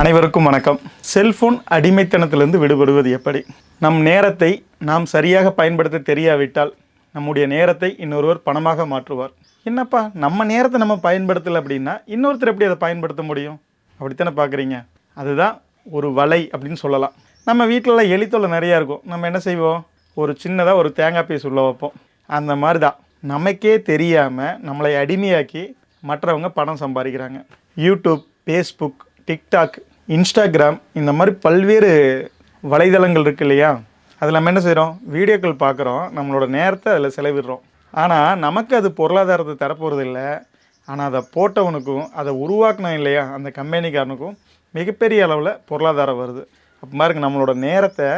அனைவருக்கும் வணக்கம். செல்போன் அடிமைத்தனத்திலிருந்து விடுபடுவது எப்படி? நம் நேரத்தை நாம் சரியாக பயன்படுத்த தெரியாவிட்டால் நம்முடைய நேரத்தை இன்னொருவர் பணமாக மாற்றுவார். என்னப்பா நம்ம நேரத்தை நம்ம பயன்படுத்தலை அப்படின்னா இன்னொருத்தர் எப்படி அதை பயன்படுத்த முடியும்? அப்படித்தானே பார்க்குறீங்க அதுதான் ஒரு வலை அப்படின்னு சொல்லலாம். நம்ம வீட்டிலலாம் எலித்தொலை நிறையா இருக்கும். நம்ம என்ன செய்வோம்? ஒரு சின்னதாக ஒரு தேங்காய் பீஸ் உள்ள வைப்போம். அந்த மாதிரி தான் நமக்கே தெரியாமல் நம்மளை அடிமையாக்கி மற்றவங்க பணம் சம்பாதிக்கிறாங்க. யூடியூப் ஃபேஸ்புக் டிக்டாக் இன்ஸ்டாகிராம் இந்த மாதிரி பல்வேறு வலைதளங்கள் இருக்கு இல்லையா? அதில் நம்ம என்ன செய்கிறோம் வீடியோக்கள் பார்க்குறோம் நம்மளோட நேரத்தை அதில் செலவிடுறோம். ஆனால் நமக்கு அது பொருளாதாரத்தை தரப்போகிறது இல்லை. ஆனால் அதை போட்டவனுக்கும் அதை உருவாக்கினோம் இல்லையா? அந்த கம்பெனிக்காரனுக்கும் மிகப்பெரிய அளவில் பொருளாதாரம் வருது. அப்போ பாருங்க நம்மளோட நேரத்தை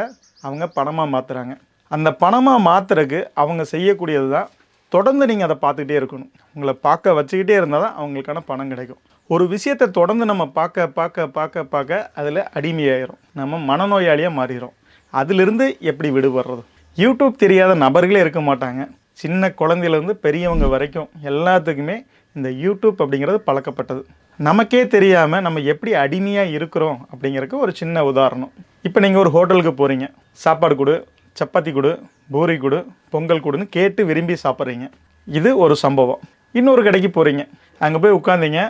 அவங்க பணமாக மாற்றுறாங்க அந்த பணமாக மாற்றுறதுக்கு அவங்க செய்யக்கூடியது தான் தொடர்ந்து நீங்கள் அதை பார்த்துக்கிட்டே இருக்கணும். உங்களை பார்க்க வச்சுக்கிட்டே இருந்தால் தான் அவங்களுக்கான பணம் கிடைக்கும். ஒரு விஷயத்தை தொடர்ந்து நம்ம பார்க்க பார்க்க பார்க்க பார்க்க அதில் அடிமையாயிரும். நம்ம மனநோயாளியாக மாறிடும் அதிலிருந்து எப்படி விடுபடுறது? யூடியூப் தெரியாத நபர்களே இருக்க மாட்டாங்க. சின்ன குழந்தையிலேருந்து பெரியவங்க வரைக்கும் எல்லாத்துக்குமே இந்த யூடியூப் அப்படிங்கிறது பழக்கப்பட்டது. நமக்கே தெரியாமல் நம்ம எப்படி அடிமையாக இருக்கிறோம் அப்படிங்கிறதுக்கு ஒரு சின்ன உதாரணம். இப்போ நீங்கள் ஒரு ஹோட்டலுக்கு போகிறீங்க சாப்பாடு கொடு சப்பாத்தி கொடு பூரி கொடு பொங்கல் கொடுன்னு கேட்டு விரும்பி சாப்பிட்றீங்க. இது ஒரு சம்பவம். இன்னொரு கடைக்கு போகிறீங்க அங்கே போய் உட்காந்தீங்க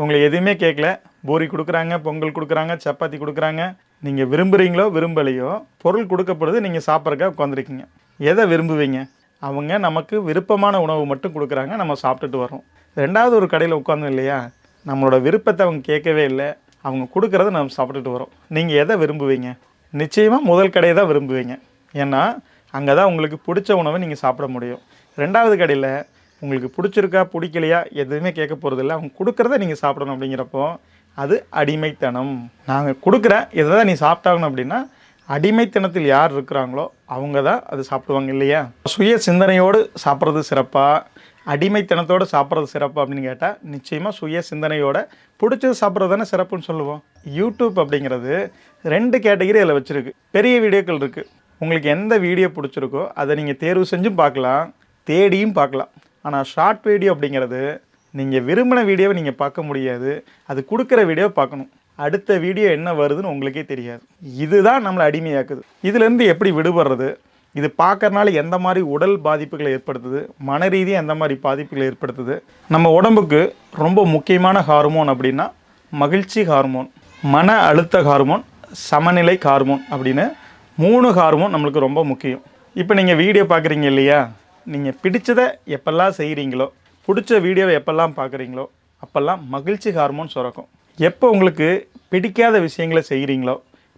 உங்களை எதுவுமே கேட்கல பூரி கொடுக்குறாங்க பொங்கல் கொடுக்குறாங்க சப்பாத்தி கொடுக்குறாங்க. நீங்கள் விரும்புகிறீங்களோ விரும்பலையோ பொருள் கொடுக்கப்படுது நீங்கள் சாப்பிட்றக்க உட்காந்துருக்கீங்க எதை விரும்புவீங்க? அவங்க நமக்கு விருப்பமான உணவு மட்டும் கொடுக்குறாங்க நம்ம சாப்பிட்டுட்டு வரோம் ரெண்டாவது ஒரு கடையில் உட்காந்து இல்லையா? நம்மளோட விருப்பத்தை அவங்க கேட்கவே இல்லை. அவங்க கொடுக்குறத நம்ம சாப்பிட்டுட்டு வரோம் நீங்கள் எதை விரும்புவீங்க? நிச்சயமாக முதல் கடையை தான் விரும்புவீங்க. ஏன்னா அங்கே தான் உங்களுக்கு பிடிச்ச உணவை நீங்கள் சாப்பிட முடியும். ரெண்டாவது கடையில் உங்களுக்கு பிடிச்சிருக்கா பிடிக்கலையா எதுவுமே கேட்க போகிறதில்ல அவங்க கொடுக்குறத நீங்கள் சாப்பிடணும் அப்படிங்கிறப்போ அது அடிமைத்தனம். நாங்கள் கொடுக்குற இதை தான் நீ சாப்பிட்டாகணும் அப்படின்னா அடிமைத்தனத்தில் யார் இருக்கிறாங்களோ அவங்க தான் அது சாப்பிடுவாங்க இல்லையா? சுய சிந்தனையோடு சாப்பிட்றது சிறப்பாக அடிமைத்தனத்தோடு சாப்பிட்றது சிறப்பு அப்படின்னு கேட்டால் நிச்சயமாக சுய சிந்தனையோட பிடிச்சது சாப்பிட்றது தானே சிறப்புன்னு சொல்லுவோம். யூடியூப் அப்படிங்கிறது ரெண்டு கேட்டகரி அதில் வச்சுருக்கு. பெரிய வீடியோக்கள் இருக்குது உங்களுக்கு எந்த வீடியோ பிடிச்சிருக்கோ அதை நீங்கள் தேர்வு செஞ்சும் பார்க்கலாம். தேடியும் பார்க்கலாம். ஆனால் ஷார்ட் வீடியோ அப்படிங்கிறது நீங்கள் விரும்பின வீடியோவை நீங்கள் பார்க்க முடியாது. அது கொடுக்குற வீடியோ பார்க்கணும். அடுத்த வீடியோ என்ன வருதுன்னு உங்களுக்கே தெரியாது. இதுதான் நம்மளை அடிமையாக்குது. இதுலேருந்து எப்படி விடுபடுறது? இது பார்க்கறனால எந்த மாதிரி உடல் பாதிப்புகளை ஏற்படுத்துது? மன ரீதியாக எந்த மாதிரி பாதிப்புகளை ஏற்படுத்துது? நம்ம உடம்புக்கு ரொம்ப முக்கியமான ஹார்மோன் அப்படின்னா மகிழ்ச்சி ஹார்மோன் மன அழுத்த ஹார்மோன் சமநிலை ஹார்மோன் அப்படின்னு மூணு ஹார்மோன் நம்மளுக்கு ரொம்ப முக்கியம். இப்போ நீங்கள் வீடியோ பார்க்குறீங்க இல்லையா? நீங்கள் பிடிச்சதை எப்பெல்லாம் செய்கிறீங்களோ பிடிச்ச வீடியோவை எப்பெல்லாம் பார்க்குறீங்களோ அப்போல்லாம் மகிழ்ச்சி ஹார்மோன் சுரக்கும். எப்போ உங்களுக்கு பிடிக்காத விஷயங்களை செய்கிறீங்களோ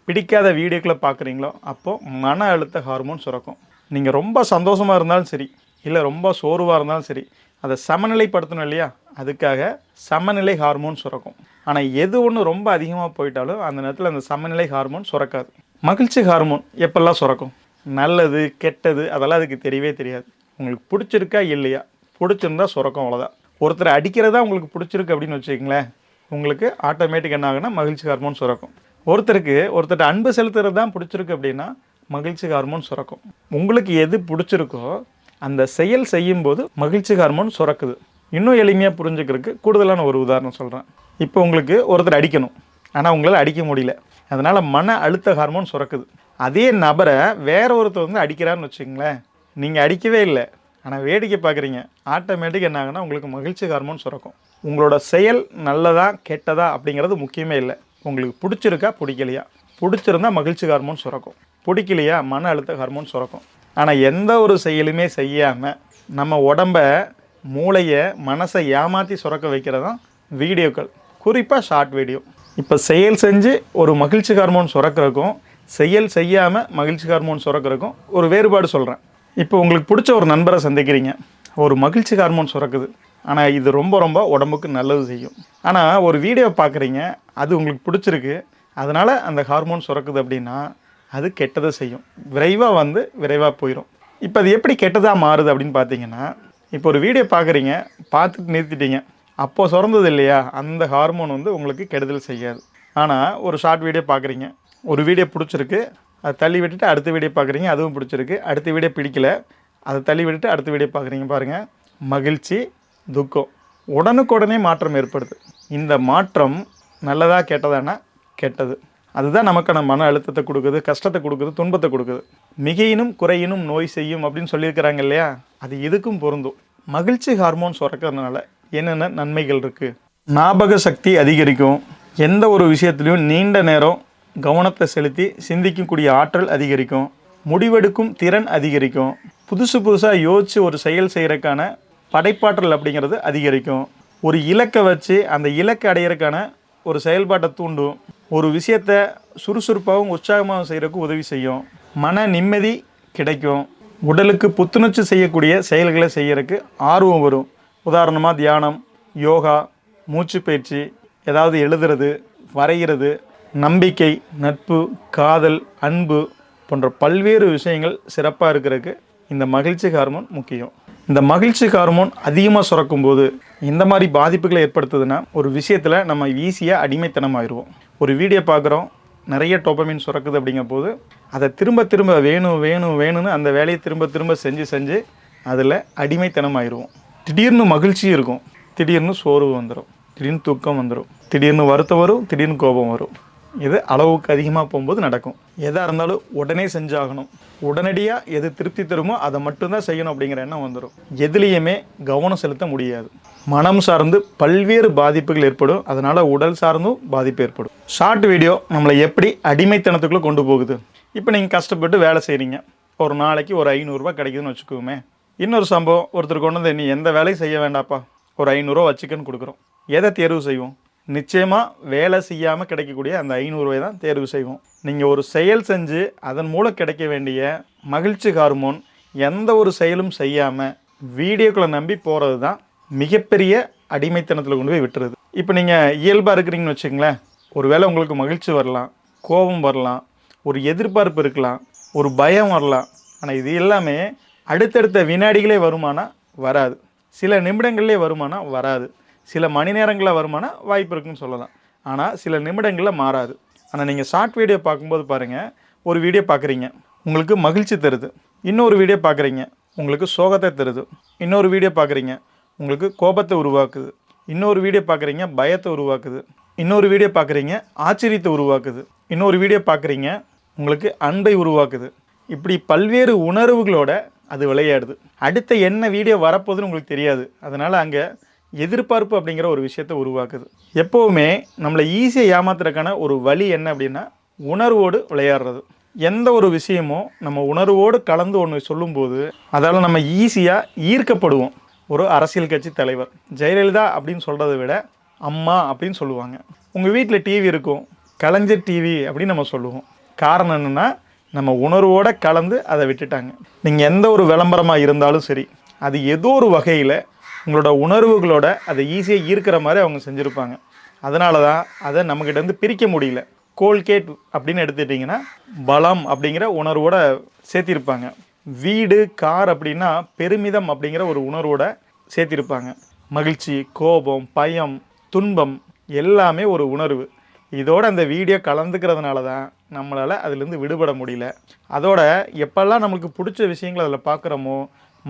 பிடிக்காத வீடியோக்களை பார்க்குறீங்களோ அப்போது மன அழுத்த ஹார்மோன் சுரக்கும். நீங்கள் ரொம்ப சந்தோஷமாக இருந்தாலும் சரி இல்லை ரொம்ப சோர்வாக இருந்தாலும் சரி அதை சமநிலைப்படுத்தணும் இல்லையா? அதுக்காக சமநிலை ஹார்மோன் சுரக்கும். ஆனால் எது ஒன்று ரொம்ப அதிகமாக போயிட்டாலும் அந்த நேரத்தில் அந்த சமநிலை ஹார்மோன் சுரக்காது. மகிழ்ச்சி ஹார்மோன் எப்பெல்லாம் சுரக்கும்? நல்லது கெட்டது அதெல்லாம் அதுக்கு தெரியவே தெரியாது. உங்களுக்கு பிடிச்சிருக்கா இல்லையா? பிடிச்சிருந்தா சுரக்கம் அவ்வளோதான் ஒருத்தர் அடிக்கிறதா உங்களுக்கு பிடிச்சிருக்கு அப்படின்னு வச்சுக்கங்களேன் உங்களுக்கு ஆட்டோமேட்டிக் என்ன ஆகுனா மகிழ்ச்சி ஹார்மோன் சுரக்கும். ஒருத்தருக்கு ஒருத்தர் அன்பு செலுத்துறது தான் பிடிச்சிருக்கு அப்படின்னா மகிழ்ச்சி ஹார்மோன் சுரக்கும். உங்களுக்கு எது பிடிச்சிருக்கோ அந்த செயல் செய்யும்போது மகிழ்ச்சி ஹார்மோன் சுரக்குது. இன்னும் எளிமையாக புரிஞ்சுக்கிறதுக்கு கூடுதலான ஒரு உதாரணம் சொல்கிறேன் இப்போ உங்களுக்கு ஒருத்தர் அடிக்கணும் ஆனால் உங்களால் அடிக்க முடியல. அதனால் மன அழுத்த ஹார்மோன் சுரக்குது. அதே நபரை வேற ஒருத்தர் வந்து அடிக்கிறான்னு வச்சுங்களேன் நீங்கள் அடிக்கவே இல்லை. ஆனால் வேடிக்கை பார்க்குறீங்க ஆட்டோமேட்டிக் என்ன ஆகுனா உங்களுக்கு மகிழ்ச்சி ஹார்மோன் சுரக்கும். உங்களோட செயல் நல்லதா கெட்டதா அப்படிங்கிறது முக்கியமே இல்லை. உங்களுக்கு பிடிச்சிருக்கா பிடிக்கலையா? பிடிச்சிருந்தா மகிழ்ச்சி ஹார்மோன் சுரக்கும். பிடிக்கலையா மன அழுத்த ஹார்மோன் சுரக்கும். ஆனால் எந்த ஒரு செயலுமே செய்யாமல் நம்ம உடம்ப மூளையை மனசை ஏமாற்றி சுரக்க வைக்கிறது தான் வீடியோக்கள். குறிப்பாக ஷார்ட் வீடியோ இப்போ செயல் செஞ்சு ஒரு மகிழ்ச்சி ஹார்மோன் சுரக்கிறதுக்கும் செயல் செய்யாமல் மகிழ்ச்சி ஹார்மோன் சுரக்கிறதுக்கும் ஒரு வேறுபாடு சொல்கிறேன் இப்போ உங்களுக்கு பிடிச்ச ஒரு நண்பரை சந்திக்கிறீங்க. ஒரு மகிழ்ச்சி ஹார்மோன் சுரக்குது. ஆனால் இது ரொம்ப ரொம்ப உடம்புக்கு நல்லது செய்யும். ஆனால் ஒரு வீடியோ பார்க்குறீங்க அது உங்களுக்கு பிடிச்சிருக்கு. அதனால் அந்த ஹார்மோன் சுரக்குது அப்படின்னா அது கெட்டதை செய்யும். விரைவாக வந்து விரைவாக போயிடும் இப்போ அது எப்படி கெட்டதாக மாறுது அப்படின்னு பார்த்தீங்கன்னா இப்போ ஒரு வீடியோ பார்க்குறீங்க பார்த்துட்டு நிறுத்திட்டீங்க. அப்போது சுரந்தது இல்லையா? அந்த ஹார்மோன் வந்து உங்களுக்கு கெடுதல் செய்யாது. ஆனால் ஒரு ஷார்ட் வீடியோ பார்க்குறீங்க ஒரு வீடியோ பிடிச்சிருக்கு அதை தள்ளி விட்டுட்டு அடுத்த வீடியோ பார்க்குறீங்க. அதுவும் பிடிச்சிருக்கு. அடுத்த வீடியோ பிடிக்கல. அதை தள்ளி விட்டுட்டு அடுத்த வீடியோ பார்க்குறீங்க பாருங்கள் மகிழ்ச்சி துக்கம். உடனுக்குடனே மாற்றம் ஏற்படுது. இந்த மாற்றம் நல்லதா கெட்டதானா? கெட்டது. அதுதான் நமக்கான மன அழுத்தத்தை கொடுக்குது கஷ்டத்தை கொடுக்குது துன்பத்தை கொடுக்குது. மிகையினும் குறையினும் நோய் செய்யும் அப்படின்னு சொல்லியிருக்கிறாங்க இல்லையா? அது எதுக்கும் பொருந்தும். மகிழ்ச்சி ஹார்மோன் சுரக்கிறதுனால என்னென்ன நன்மைகள் இருக்குது ஞாபக சக்தி அதிகரிக்கும். எந்த ஒரு விஷயத்துலையும் நீண்ட நேரம் கவனத்தை செலுத்தி சிந்திக்கக்கூடிய ஆற்றல் அதிகரிக்கும் முடிவெடுக்கும் திறன் அதிகரிக்கும் புதுசு புதுசாக யோசித்து ஒரு செயல் செய்கிறக்கான படைப்பாற்றல் அப்படிங்கிறது அதிகரிக்கும். ஒரு இலக்கை வச்சு அந்த இலக்கை அடையிறதுக்கான ஒரு செயல்பாட்டை தூண்டும். ஒரு விஷயத்தை சுறுசுறுப்பாகவும் உற்சாகமாகவும் செய்கிறதுக்கு உதவி செய்யும். மன நிம்மதி கிடைக்கும். உடலுக்கு புத்துணர்ச்சி செய்யக்கூடிய செயல்களை செய்கிறதுக்கு ஆர்வம் வரும். உதாரணமாக தியானம் யோகா மூச்சு பயிற்சி ஏதாவது எழுதுறது வரைகிறது நம்பிக்கை நட்பு காதல் அன்பு போன்ற பல்வேறு விஷயங்கள் சிறப்பாக இருக்கிறதுக்கு இந்த மகிழ்ச்சி ஹார்மோன் முக்கியம். இந்த மகிழ்ச்சி ஹார்மோன் அதிகமாக சுரக்கும் போது இந்த மாதிரி பாதிப்புகளை ஏற்படுத்துதுன்னா ஒரு விஷயத்தில் நம்ம ஈஸியாக அடிமைத்தனமாயிருவோம். ஒரு வீடியோ பார்க்குறோம் நிறைய டோப்பமின் சுரக்குது அப்படிங்கும் போது அதை திரும்ப திரும்ப வேணும் வேணும் வேணும்னு அந்த வேலையை திரும்ப திரும்ப செஞ்சு செஞ்சு அதில் அடிமைத்தனமாயிருவோம். திடீர்னு மகிழ்ச்சி இருக்கும். திடீர்னு சோர்வு வந்துடும் திடீர்னு தூக்கம் வந்துடும் திடீர்னு வருத்தம் வரும். திடீர்னு கோபம் வரும். இது அளவுக்கு அதிகமாக போகும்போது நடக்கும். எதாக இருந்தாலும் உடனே செஞ்சாகணும். உடனடியாக எது திருப்தி தருமோ அதை மட்டும்தான் செய்யணும் அப்படிங்கிற எண்ணம் வந்துடும் எதுலேயுமே கவனம் செலுத்த முடியாது. மனம் சார்ந்து பல்வேறு பாதிப்புகள் ஏற்படும். அதனால் உடல் சார்ந்தும் பாதிப்பு ஏற்படும். ஷார்ட் வீடியோ நம்மளை எப்படி அடிமைத்தனத்துக்குள்ளே கொண்டு போகுது? இப்போ நீங்கள் கஷ்டப்பட்டு வேலை செய்கிறீங்க ஒரு நாளைக்கு ஒரு ஐநூறுரூவா கிடைக்குதுன்னு வச்சுக்கோமே. இன்னொரு சம்பவம் ஒருத்தர் கொண்டு வந்து நீ எந்த வேலையும் செய்ய வேண்டாப்பா ஒரு ஐநூறுரூவா வச்சுக்கன்னு கொடுக்குறோம். எதை தேர்வு செய்வோம்? நிச்சயமாக வேலை செய்யாமல் கிடைக்கக்கூடிய அந்த ஐநூறுரூவாய் தான் தேர்வு செய்வோம். நீங்கள் ஒரு செயல் செஞ்சு அதன் மூலம் கிடைக்க வேண்டிய மகிழ்ச்சி ஹார்மோன் எந்த ஒரு செயலும் செய்யாமல் வீடியோக்களை நம்பி போகிறது தான் மிகப்பெரிய அடிமைத்தனத்தில் கொண்டு போய் விட்டுருது. இப்போ நீங்கள் இயல்பாக இருக்கிறீங்கன்னு வச்சுங்களேன் ஒரு வேளை உங்களுக்கு மகிழ்ச்சி வரலாம் கோபம் வரலாம் ஒரு எதிர்பார்ப்பு இருக்கலாம் ஒரு பயம் வரலாம். ஆனால் இது எல்லாமே அடுத்தடுத்த வினாடிகளே வருமானா வராது. சில நிமிடங்கள்லேயே வருமானா வராது. சில மணி நேரங்களில் வருமானா வாய்ப்பு இருக்குன்னு சொல்லலாம். ஆனால் சில நிமிடங்களில் மாறாது. ஆனால் நீங்கள் ஷார்ட் வீடியோ பார்க்கும்போது பாருங்கள் ஒரு வீடியோ பார்க்குறீங்க உங்களுக்கு மகிழ்ச்சி தருது. இன்னொரு வீடியோ பார்க்குறீங்க உங்களுக்கு சோகத்தை தருது. இன்னொரு வீடியோ பார்க்குறீங்க உங்களுக்கு கோபத்தை உருவாக்குது. இன்னொரு வீடியோ பார்க்குறீங்க பயத்தை உருவாக்குது. இன்னொரு வீடியோ பார்க்குறீங்க ஆச்சரியத்தை உருவாக்குது. இன்னொரு வீடியோ பார்க்குறீங்க உங்களுக்கு அன்பை உருவாக்குது. இப்படி பல்வேறு உணர்வுகளோட அது விளையாடுது. அடுத்த என்ன வீடியோ வரப்போகுதுன்னு உங்களுக்கு தெரியாது. அதனால் அங்கே எதிர்பார்ப்பு அப்படிங்கிற ஒரு விஷயத்தை உருவாக்குது. எப்போவுமே நம்மளை ஈஸியாக ஏமாத்துறதுக்கான ஒரு வழி என்ன அப்படின்னா உணர்வோடு விளையாடுறது. எந்த ஒரு விஷயமும் நம்ம உணர்வோடு கலந்து ஒன்று சொல்லும்போது அதால் நம்ம ஈஸியாக ஈர்க்கப்படுவோம். ஒரு அரசியல் கட்சி தலைவர் ஜெயலலிதா அப்படின்னு சொல்கிறத விட அம்மா அப்படின்னு சொல்லுவாங்க. உங்கள் வீட்டில் டிவி இருக்கும் கலைஞர் டிவி அப்படின்னு நம்ம சொல்லுவோம். காரணம் என்னென்னா நம்ம உணர்வோடு கலந்து அதை விட்டுட்டாங்க. நீங்கள் எந்த ஒரு விளம்பரமாக இருந்தாலும் சரி அது ஏதோ ஒரு வகையில் உங்களோட உணர்வுகளோட அதை ஈஸியாக ஈர்க்கிற மாதிரி அவங்க செஞ்சுருப்பாங்க. அதனால தான் அதை நம்மக்கிட்ட பிரிக்க முடியல. கோல்கேட் அப்படின்னு எடுத்துட்டிங்கன்னா பலம் அப்படிங்கிற உணர்வோட சேர்த்திருப்பாங்க. வீடு கார் அப்படின்னா பெருமிதம் அப்படிங்கிற ஒரு உணர்வோட சேர்த்திருப்பாங்க. மகிழ்ச்சி கோபம் பயம் துன்பம் எல்லாமே ஒரு உணர்வு. இதோட அந்த வீடியோ கலந்துக்கிறதுனால தான் நம்மளால் அதுலேருந்து விடுபட முடியல. அதோட எப்போல்லாம் நம்மளுக்கு பிடிச்ச விஷயங்களை அதில் பார்க்குறோமோ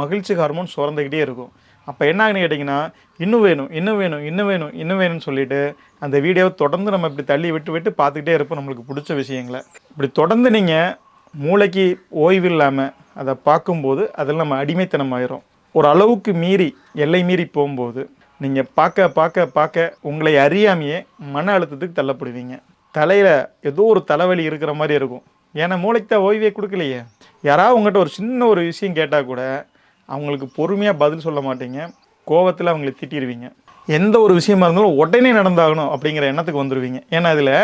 மகிழ்ச்சி ஹார்மோன் சுரந்துக்கிட்டே இருக்கும். அப்போ என்ன ஆகுன்னு கேட்டிங்கன்னா இன்னும் வேணும் இன்னும் வேணும் இன்னும் வேணும் இன்னும் வேணும்னு சொல்லிட்டு அந்த வீடியோவை தொடர்ந்து நம்ம இப்படி தள்ளி விட்டு விட்டு பார்த்துக்கிட்டே இருப்போம் நம்மளுக்கு பிடிச்ச விஷயங்களை. இப்படி தொடர்ந்து நீங்கள் மூளைக்கு ஓய்வு இல்லாமல் அதை பார்க்கும்போது அதில் நம்ம அடிமைத்தனம் ஆயிரும் ஒரு அளவுக்கு மீறி எல்லை மீறி போகும்போது நீங்கள் பார்க்க பார்க்க பார்க்க உங்களை அறியாமையே மன அழுத்தத்துக்கு தள்ளப்படுவீங்க. தலையில் ஏதோ ஒரு தலைவலி இருக்கிற மாதிரி இருக்கும். ஏன்னா மூளைக்கு தான் ஓய்வே கொடுக்கலையே. யாராவது உங்கள்கிட்ட ஒரு சின்ன ஒரு விஷயம் கேட்டால் கூட அவங்களுக்கு பொறுமையாக பதில் சொல்ல மாட்டீங்க. கோவத்தில் அவங்களை திட்டிடுவீங்க எந்த ஒரு விஷயமா இருந்தாலும் உடனே நடந்தாகணும் அப்படிங்கிற எண்ணத்துக்கு வந்துடுவீங்க ஏன்னா அதில்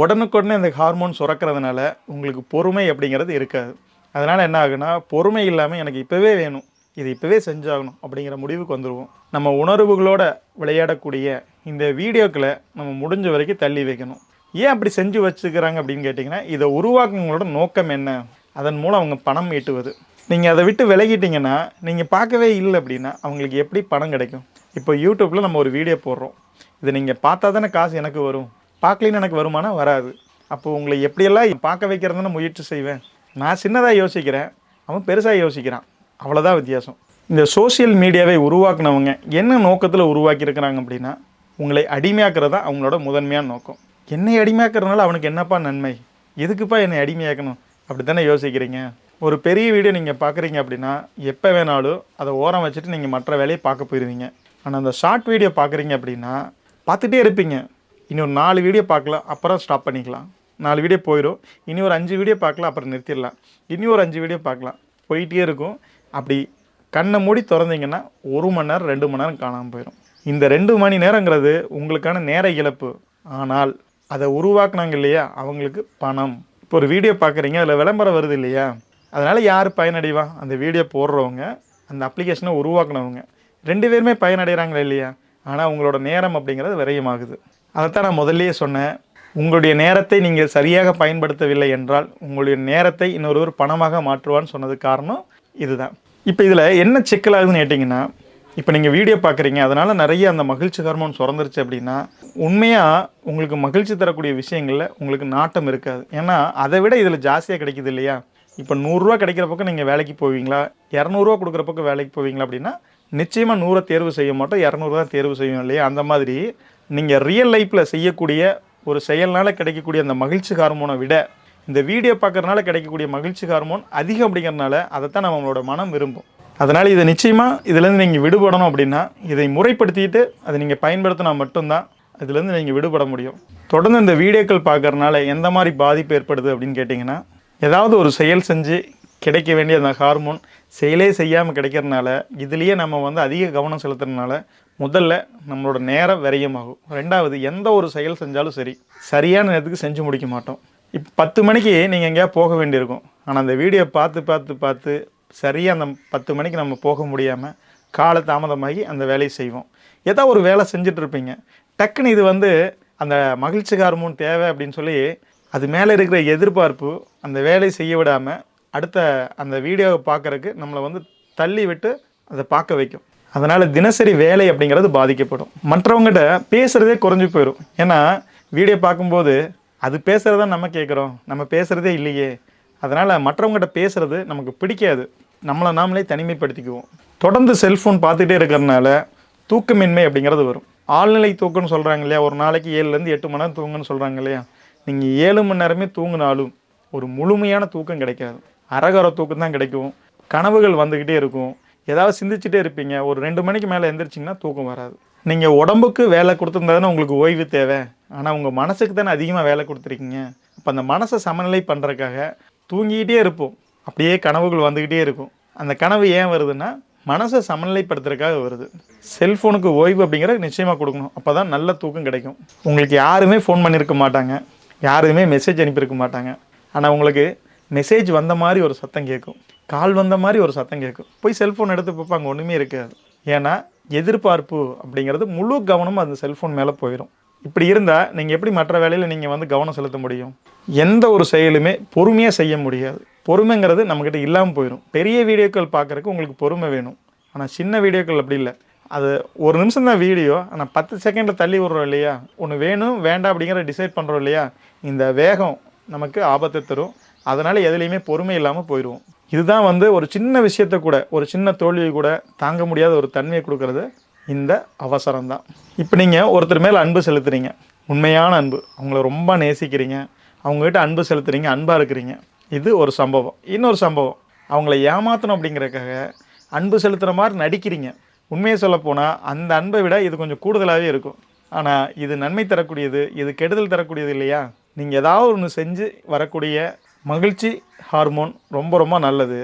உடனுக்குடனே இந்த ஹார்மோன் சுரக்கிறதுனால உங்களுக்கு பொறுமை அப்படிங்கிறது இருக்காது. அதனால் என்ன ஆகுனா பொறுமை இல்லாமல் எனக்கு இப்போவே வேணும். இது இப்போவே செஞ்சாகணும் அப்படிங்கிற முடிவுக்கு வந்துடுவோம் நம்ம உணர்வுகளோட விளையாடக்கூடிய இந்த வீடியோக்களை நம்ம முடிஞ்ச வரைக்கும் தள்ளி வைக்கணும். ஏன் அப்படி செஞ்சு வச்சுக்கிறாங்க அப்படின்னு கேட்டிங்கன்னா இதை உருவாக்குங்களோட நோக்கம் என்ன? அதன் மூலம் அவங்க பணம் ஈட்டுவது. நீங்கள் அதை விட்டு விலகிட்டீங்கன்னா நீங்கள் பார்க்கவே இல்லை அப்படின்னா அவங்களுக்கு எப்படி பணம் கிடைக்கும்? இப்போ யூடியூப்பில் நம்ம ஒரு வீடியோ போடுறோம். இதை நீங்கள் பார்த்தா தானே காசு எனக்கு வரும். பார்க்கலன்னு எனக்கு வருமானம் வராது. அப்போது உங்களை எப்படியெல்லாம் பார்க்க வைக்கிறதுன்னு முயற்சி செய்வேன். நான் சின்னதாக யோசிக்கிறேன். அவன் பெருசாக யோசிக்கிறான். அவ்வளோதான் வித்தியாசம். இந்த சோஷியல் மீடியாவை உருவாக்குனவங்க என்ன நோக்கத்தில் உருவாக்கியிருக்கிறாங்க அப்படின்னா உங்களை அடிமையாக்குறது தான் அவங்களோட முதன்மையான நோக்கம். என்னை அடிமையாக்குறதுனால அவனுக்கு என்னப்பா நன்மை? எதுக்குப்பா என்னை அடிமையாக்கணும்? அப்படி தானே யோசிக்கிறீங்க? ஒரு பெரிய வீடியோ நீங்கள் பார்க்குறீங்க அப்படின்னா எப்போ வேணாலும் அதை ஓரம் வச்சுட்டு நீங்கள் மற்ற வேலையை பார்க்க போயிடுவீங்க ஆனால் அந்த ஷார்ட் வீடியோ பார்க்குறீங்க அப்படின்னா பார்த்துட்டே இருப்பீங்க. இன்னொரு ஒரு நாலு வீடியோ பார்க்கலாம் அப்புறம் ஸ்டாப் பண்ணிக்கலாம். நாலு வீடியோ போயிடும் இனி ஒரு அஞ்சு வீடியோ பார்க்கலாம் அப்புறம் நிறுத்திடலாம். இனி ஒரு அஞ்சு வீடியோ பார்க்கலாம். போயிட்டே இருக்கும். அப்படி கண்ணை மூடி திறந்தீங்கன்னா ஒரு மணி நேரம் ரெண்டு மணி நேரம் காணாமல் போயிடும் இந்த ரெண்டு மணி நேரங்கிறது உங்களுக்கான நேர இழப்பு. ஆனால் அதை உருவாக்குனாங்க இல்லையா? அவங்களுக்கு பணம். இப்போ ஒரு வீடியோ பார்க்குறீங்க அதில் விளம்பரம் வருது இல்லையா? அதனால் யார் பயனடைவா? அந்த வீடியோ போடுறவங்க அந்த அப்ளிகேஷனை உருவாக்குனவங்க. ரெண்டு பேருமே பயனடைகிறாங்களா இல்லையா? ஆனால் உங்களோட நேரம் அப்படிங்கிறது விரயமாகுது. அதைத்தான் நான் முதல்லையே சொன்னேன். உங்களுடைய நேரத்தை நீங்கள் சரியாக பயன்படுத்தவில்லை என்றால் உங்களுடைய நேரத்தை இன்னொருவர் பணமாக மாற்றுவான்னு சொன்னது காரணம் இதுதான். இப்போ இதில் என்ன சிக்கலாகுதுன்னு கேட்டிங்கன்னா இப்போ நீங்கள் வீடியோ பார்க்குறீங்க அதனால் நிறைய அந்த மகிழ்ச்சி ஹார்மோன் சுரந்துருச்சு அப்படின்னா உண்மையாக உங்களுக்கு மகிழ்ச்சி தரக்கூடிய விஷயங்களில் உங்களுக்கு நாட்டம் இருக்காது. ஏன்னா அதை விட இதில் ஜாஸ்தியாக கிடைக்குது இல்லையா? இப்போ நூறுரூவா கிடைக்கிற பக்கம் நீங்கள் வேலைக்கு போவீங்களா? இரநூறுவா கொடுக்குற பக்கம் வேலைக்கு போவீங்களா அப்படின்னா நிச்சயமாக நூறை தேர்வு செய்ய மாட்டோம். இரநூறுவா தேர்வு செய்வோம் இல்லையா? அந்த மாதிரி நீங்கள் ரியல் லைஃப்பில் செய்யக்கூடிய ஒரு செயல்னால் கிடைக்கக்கூடிய அந்த மகிழ்ச்சி ஹார்மோனை விட இந்த வீடியோ பார்க்கறதுனால கிடைக்கக்கூடிய மகிழ்ச்சி ஹார்மோன் அதிகம் அப்படிங்கிறனால அதைத்தான் நம்மளோட மனம் விரும்பும். அதனால் இதை நிச்சயமாக இதுலேருந்து நீங்கள் விடுபடணும் அப்படின்னா இதை முறைப்படுத்திட்டு அதை நீங்கள் பயன்படுத்தினா மட்டும்தான் இதுலேருந்து நீங்கள் விடுபட முடியும். தொடர்ந்து இந்த வீடியோக்கள் பார்க்குறதுனால எந்த மாதிரி பாதிப்பு ஏற்படுது அப்படின்னு கேட்டிங்கன்னா ஏதாவது ஒரு செயல் செஞ்சு கிடைக்க வேண்டிய அந்த ஹார்மோன் செயலே செய்யாமல் கிடைக்கிறதுனால இதுலேயே நம்ம வந்து அதிக கவனம் செலுத்துறதுனால முதல்ல நம்மளோட நேரம் விரயமாகும். ரெண்டாவது எந்த ஒரு செயல் செஞ்சாலும் சரி சரியான நேரத்துக்கு செஞ்சு முடிக்க மாட்டோம். இப்போ பத்து மணிக்கு நீங்கள் எங்கேயா போக வேண்டியிருக்கும். ஆனால் அந்த வீடியோ பார்த்து பார்த்து பார்த்து சரியாக அந்த பத்து மணிக்கு நம்ம போக முடியாமல் காலை தாமதமாகி அந்த வேலையை செய்வோம். ஏதோ ஒரு வேலை செஞ்சுட்டு இருப்பீங்க. டக்குன்னு இது வந்து அந்த மகிழ்ச்சி ஹார்மோன் தேவை அப்படின்னு சொல்லி அது மேலே இருக்கிற எதிர்பார்ப்பு அந்த வேலையை செய்ய விடாமல் அடுத்த அந்த வீடியோவை பார்க்குறக்கு நம்மளை வந்து தள்ளி விட்டு அதை பார்க்க வைக்கும். அதனால் தினசரி வேலை அப்படிங்கிறது பாதிக்கப்படும். மற்றவங்ககிட்ட பேசுகிறதே குறைஞ்சி போயிடும் ஏன்னா வீடியோ பார்க்கும்போது அது பேசுகிறத நம்ம கேட்குறோம். நம்ம பேசுகிறதே இல்லையே. அதனால் மற்றவங்ககிட்ட பேசுகிறது நமக்கு பிடிக்காது. நம்மளை நாமளே தனிமைப்படுத்திக்குவோம். தொடர்ந்து செல்ஃபோன் பார்த்துட்டே இருக்கிறதுனால தூக்கமின்மை அப்படிங்கிறது வரும். ஆழ்நிலை தூக்கம்னு சொல்கிறாங்க இல்லையா? ஒரு நாளைக்கு ஏழுலேருந்து எட்டு மணி நேரம் தூங்குன்னு சொல்கிறாங்க இல்லையா? நீங்கள் ஏழு மணி நேரமே தூங்கினாலும் ஒரு முழுமையான தூக்கம் கிடைக்காது. அரகர தூக்கம் தான் கிடைக்கும். கனவுகள் வந்துக்கிட்டே இருக்கும். ஏதாவது சிந்திச்சுட்டே இருப்பீங்க. ஒரு ரெண்டு மணிக்கு மேலே எந்திரிச்சிங்கன்னா தூக்கம் வராது. நீங்கள் உடம்புக்கு வேலை கொடுத்துருந்தா உங்களுக்கு ஓய்வு தேவை. ஆனால் உங்கள் மனசுக்கு தானே அதிகமாக வேலை கொடுத்துருக்கீங்க. அப்போ அந்த மனசை சமநிலை பண்ணுறக்காக தூங்கிக்கிட்டே இருப்போம். அப்படியே கனவுகள் வந்துக்கிட்டே இருக்கும். அந்த கனவு ஏன் வருதுன்னா மனசை சமநிலைப்படுத்துறதுக்காக வருது. செல்ஃபோனுக்கு ஓய்வு அப்படிங்கிற நிச்சயமாக கொடுக்கணும். அப்போ தான் நல்ல தூக்கம் கிடைக்கும். உங்களுக்கு யாருமே ஃபோன் பண்ணியிருக்க மாட்டாங்க. யாருமே மெசேஜ் அனுப்பியிருக்க மாட்டாங்க. ஆனால் உங்களுக்கு மெசேஜ் வந்த மாதிரி ஒரு சத்தம் கேட்கும் கால் வந்த மாதிரி ஒரு சத்தம் கேட்கும் போய் செல்ஃபோன் எடுத்து பார்ப்பாங்க ஒன்றுமே இருக்காது. ஏன்னா எதிர்பார்ப்பு அப்படிங்கிறது முழு கவனமும் அந்த செல்ஃபோன் மேலே போயிடும் இப்படி இருந்தால் நீங்கள் எப்படி மற்ற வேலையில் நீங்கள் வந்து கவனம் செலுத்த முடியும்? எந்த ஒரு செயலுமே பொறுமையாக செய்ய முடியாது. பொறுமைங்கிறது நம்மக்கிட்ட இல்லாமல் போயிடும் பெரிய வீடியோக்கள் பார்க்குறக்கு உங்களுக்கு பொறுமை வேணும். ஆனால் சின்ன வீடியோக்கள் அப்படி இல்லை. அது ஒரு நிமிஷம் தான் வீடியோ ஆனால் பத்து செகண்டில் தள்ளி விடுறோம் இல்லையா? ஒன்று வேணும் வேண்டாம் அப்படிங்கிற டிசைட் பண்ணுறோம் இல்லையா? இந்த வேகம் நமக்கு ஆபத்தை தரும். அதனால் எதுலேயுமே பொறுமை இல்லாமல் போயிடுவோம் இதுதான் வந்து ஒரு சின்ன விஷயத்தை கூட ஒரு சின்ன தோல்வியை கூட தாங்க முடியாத ஒரு தன்மையை கொடுக்கறது இந்த அவசரம் தான் இப்போ நீங்கள் ஒருத்தர் மேலே அன்பு செலுத்துறீங்க. உண்மையான அன்பு. அவங்கள ரொம்ப நேசிக்கிறீங்க. அவங்ககிட்ட அன்பு செலுத்துறீங்க அன்பாக இருக்கிறீங்க. இது ஒரு சம்பவம். இன்னொரு சம்பவம். அவங்கள ஏமாற்றணும் அப்படிங்கிறக்காக அன்பு செலுத்துகிற மாதிரி நடிக்கிறீங்க. உண்மையை சொல்லப்போனால் அந்த அன்பை விட இது கொஞ்சம் கூடுதலாகவே இருக்கும். ஆனால் இது நன்மை தரக்கூடியது இது கெடுதல் தரக்கூடியது இல்லையா? நீங்கள் ஏதாவது ஒன்று செஞ்சு வரக்கூடிய மகிழ்ச்சி ஹார்மோன் ரொம்ப ரொம்ப நல்லது.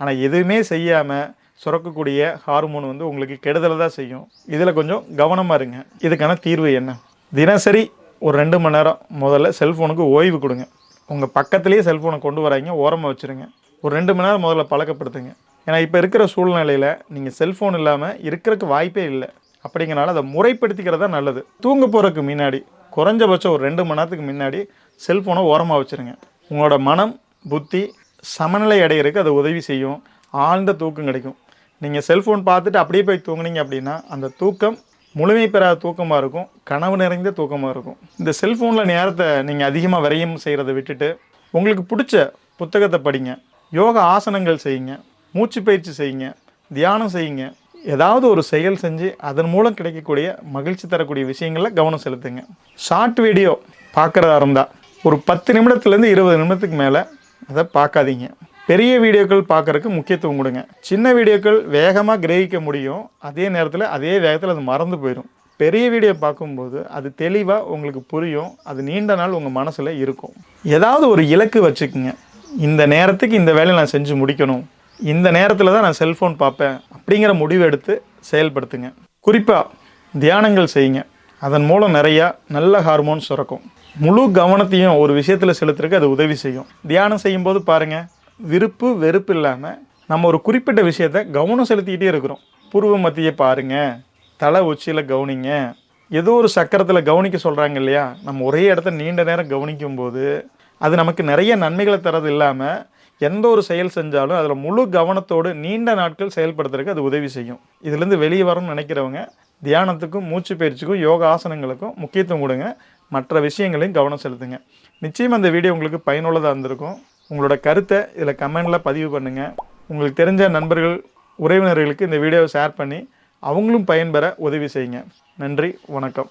ஆனால் எதுவுமே செய்யாமல் சுரக்கக்கூடிய ஹார்மோன் வந்து உங்களுக்கு கெடுதலை தான் செய்யும். இதில் கொஞ்சம் கவனமாக இருங்க. இதுக்கான தீர்வு என்ன? தினசரி ஒரு ரெண்டு மணி நேரம் முதல்ல செல்ஃபோனுக்கு ஓய்வு கொடுங்க. உங்கள் பக்கத்துலேயே செல்ஃபோனை கொண்டு வராங்க ஓரமாக வச்சுருங்க. ஒரு ரெண்டு மணி நேரம் முதல்ல பழக்கப்படுத்துங்க. ஏன்னா இப்போ இருக்கிற சூழ்நிலையில் நீங்கள் செல்ஃபோன் இல்லாமல் இருக்கிறதுக்கு வாய்ப்பே இல்லை. அப்படிங்கிறனால அதை முறைப்படுத்திக்கிறது தான் நல்லது. தூங்க போகிறதுக்கு முன்னாடி குறைஞ்சபட்சம் ஒரு ரெண்டு மணி நேரத்துக்கு முன்னாடி செல்ஃபோனை ஓரமாக வச்சுருங்க. உங்களோட மனம் புத்தி சமநிலை அடைகிறதுக்கு அது உதவி செய்யும். ஆழ்ந்த தூக்கம் கிடைக்கும். நீங்கள் செல்ஃபோன் பார்த்துட்டு அப்படியே போய் தூங்குனீங்க அப்படின்னா அந்த தூக்கம் முழுமை பெறாத தூக்கமாக இருக்கும். கனவு நிறைந்த தூக்கமாக இருக்கும். இந்த செல்ஃபோனில் நேரத்தை நீங்கள் அதிகமாக விரையும் செய்கிறத விட்டுட்டு உங்களுக்கு பிடிச்ச புத்தகத்தை படிங்க. யோகா ஆசனங்கள் செய்யுங்க. மூச்சு பயிற்சி செய்யுங்க. தியானம் செய்யுங்க. ஏதாவது ஒரு செயல் செஞ்சு அதன் மூலம் கிடைக்கக்கூடிய மகிழ்ச்சி தரக்கூடிய விஷயங்களில் கவனம் செலுத்துங்க. ஷார்ட் வீடியோ பார்க்குறதா இருந்தால் ஒரு பத்து நிமிடத்துலேருந்து இருபது நிமிடத்துக்கு மேலே அதை பார்க்காதீங்க. பெரிய வீடியோக்கள் பார்க்கறதுக்கு முக்கியத்துவம் கொடுங்க. சின்ன வீடியோக்கள் வேகமாக கிரகிக்க முடியும். அதே நேரத்தில் அதே வேகத்தில் அது மறந்து போயிடும் பெரிய வீடியோ பார்க்கும்போது அது தெளிவாக உங்களுக்கு புரியும். அது நீண்ட நாள் உங்கள் மனசில் இருக்கும். ஏதாவது ஒரு இலக்கு வச்சுக்குங்க. இந்த நேரத்துக்கு இந்த வேலையை நான் செஞ்சு முடிக்கணும். இந்த நேரத்தில் தான் நான் செல்ஃபோன் பார்ப்பேன் அப்படிங்கிற முடிவு எடுத்து செயல்படுத்துங்க. குறிப்பாக தியானங்கள் செய்யுங்க. அதன் மூலம் நிறையா நல்ல ஹார்மோன் சுரக்கும். முழு கவனத்தையும் ஒரு விஷயத்தில் செலுத்துறதுக்கு அது உதவி செய்யும். தியானம் செய்யும்போது பாருங்கள் விருப்பு வெறுப்பு இல்லாமல் நம்ம ஒரு குறிப்பிட்ட விஷயத்த கவனம் செலுத்திக்கிட்டே இருக்கிறோம். பூர்வ மத்தியை பாருங்கள் தலை உச்சியில் கவனிங்க. ஏதோ ஒரு சக்கரத்தில் கவனிக்க சொல்கிறாங்க இல்லையா? நம்ம ஒரே இடத்த நீண்ட நேரம் கவனிக்கும் போது அது நமக்கு நிறைய நன்மைகளை தரது இல்லாமல் எந்த ஒரு செயல் செஞ்சாலும் அதில் முழு கவனத்தோடு நீண்ட நாட்கள் செயல்படுத்துறதுக்கு அது உதவி செய்யும். இதுலேருந்து வெளியே வரணும்னு நினைக்கிறவங்க தியானத்துக்கும் மூச்சு பயிற்சிக்கும் யோக ஆசனங்களுக்கும் முக்கியத்துவம் கொடுங்க. மற்ற விஷயங்களையும் கவனம் செலுத்துங்க. நிச்சயம் அந்த வீடியோ உங்களுக்கு பயனுள்ளதாக இருந்திருக்கும். உங்களோட கருத்தை இதில் கமெண்டில் பதிவு பண்ணுங்கள் உங்களுக்கு தெரிஞ்ச நண்பர்கள் உறவினர்களுக்கு இந்த வீடியோவை ஷேர் பண்ணி அவங்களும் பயன்பெற உதவி செய்யுங்க. நன்றி வணக்கம்.